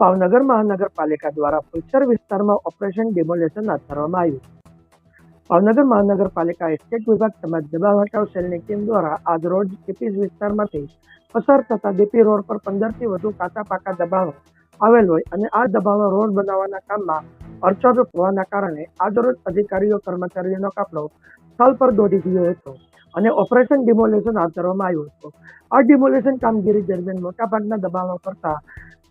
ભાવનગર મહાનગરપાલિકા દ્વારા ફુલચર વિસ્તારમાં ઓપરેશન ડિમોલેશન હાથ ધરવામાં આવ્યું. ભાવનગર મહાનગરપાલિકા એસ્ટેટ વિભાગ તેમજ દબાણ હટાવ સેલની ટીમ દ્વારા આજ રોજ ટીપીસ વિસ્તારમાંથી પસાર થતા ડીપી રોડ પર પંદરથી વધુ કાચા પાકા દબાણો આવેલ હોય અને આ દબાણો રોડ બનાવવાના કામમાં અડચણરૂપ હોવાના કારણે આજરોજ અધિકારીઓ, કર્મચારીઓનો કાફલો સ્થળ પર દોડી ગયો હતો અને ઓપરેશન ડિમોલેશન હાથ ધરવામાં આવ્યું હતું. આ ડિમોલેશન કામગીરી દરમિયાન મોટાભાગના દબાણો કરતા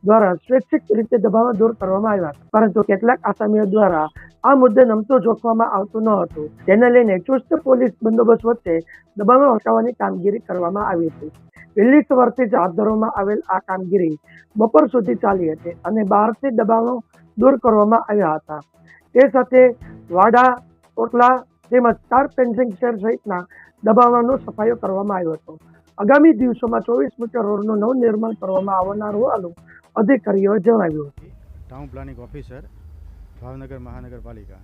દ્વારા સ્વૈચ્છિક રીતે દબાણો દૂર કરવામાં આવ્યા હતા. પરંતુ કેટલાક આસામીઓ દ્વારા આ મુદ્દે નમતું જોખવામાં આવતું ન હતું. તેને લઈને ચુસ્ત પોલીસ બંદોબસ્ત વચ્ચે દબાણો હટાવવાની કામગીરી કરવામાં આવી હતી. વહેલી સવારથી જ હાથ ધરવામાં આવેલ આ કામગીરી બપોર સુધી ચાલી હતી અને બહારથી દબાણો દૂર કરવામાં આવ્યા હતા. તે સાથે વાડા કોટલા તેમજ ચાર પેન્સિંગ શેર સહિતના દબાણોનો સફાયો કરવામાં આવ્યો હતો. આગામી દિવસોમાં ચોવીસ મીટર રોડનું નવનિર્માણ કરવામાં આવનાર હોવાનું અધિકારીઓએ જણાવ્યું હતું. ટાઉન પ્લાનિંગ ઓફિસર, ભાવનગર મહાનગરપાલિકા.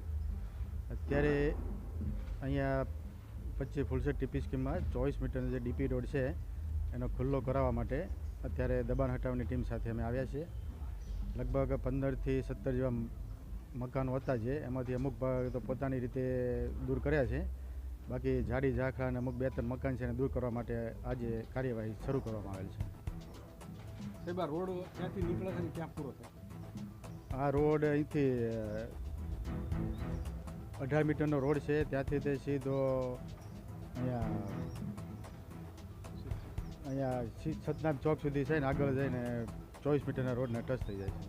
અત્યારે અહીંયા પચીસ ફૂલસેટ ટીપી સ્કીમમાં ચોવીસ મીટરનો જે ડીપી રોડ છે, એનો ખુલ્લો કરાવવા માટે અત્યારે દબાણ હટાવની ટીમ સાથે અમે આવ્યા છીએ. લગભગ પંદરથી સત્તર જેવા મકાનો હતા જે, એમાંથી અમુક ભાગ તો પોતાની રીતે દૂર કર્યા છે. બાકી જાડી ઝાખરા અને અમુક બે ત્રણ મકાન છે એને દૂર કરવા માટે આજે કાર્યવાહી શરૂ કરવામાં આવેલ છે. આ રોડ અહીંથી અઢાર મીટરનો રોડ છે. ત્યાંથી તે સીધો અહીંયા અહીંયા સતનામ ચોક સુધી છે ને આગળ જઈને ચોવીસ મીટરના રોડને ટચ થઈ જાય છે.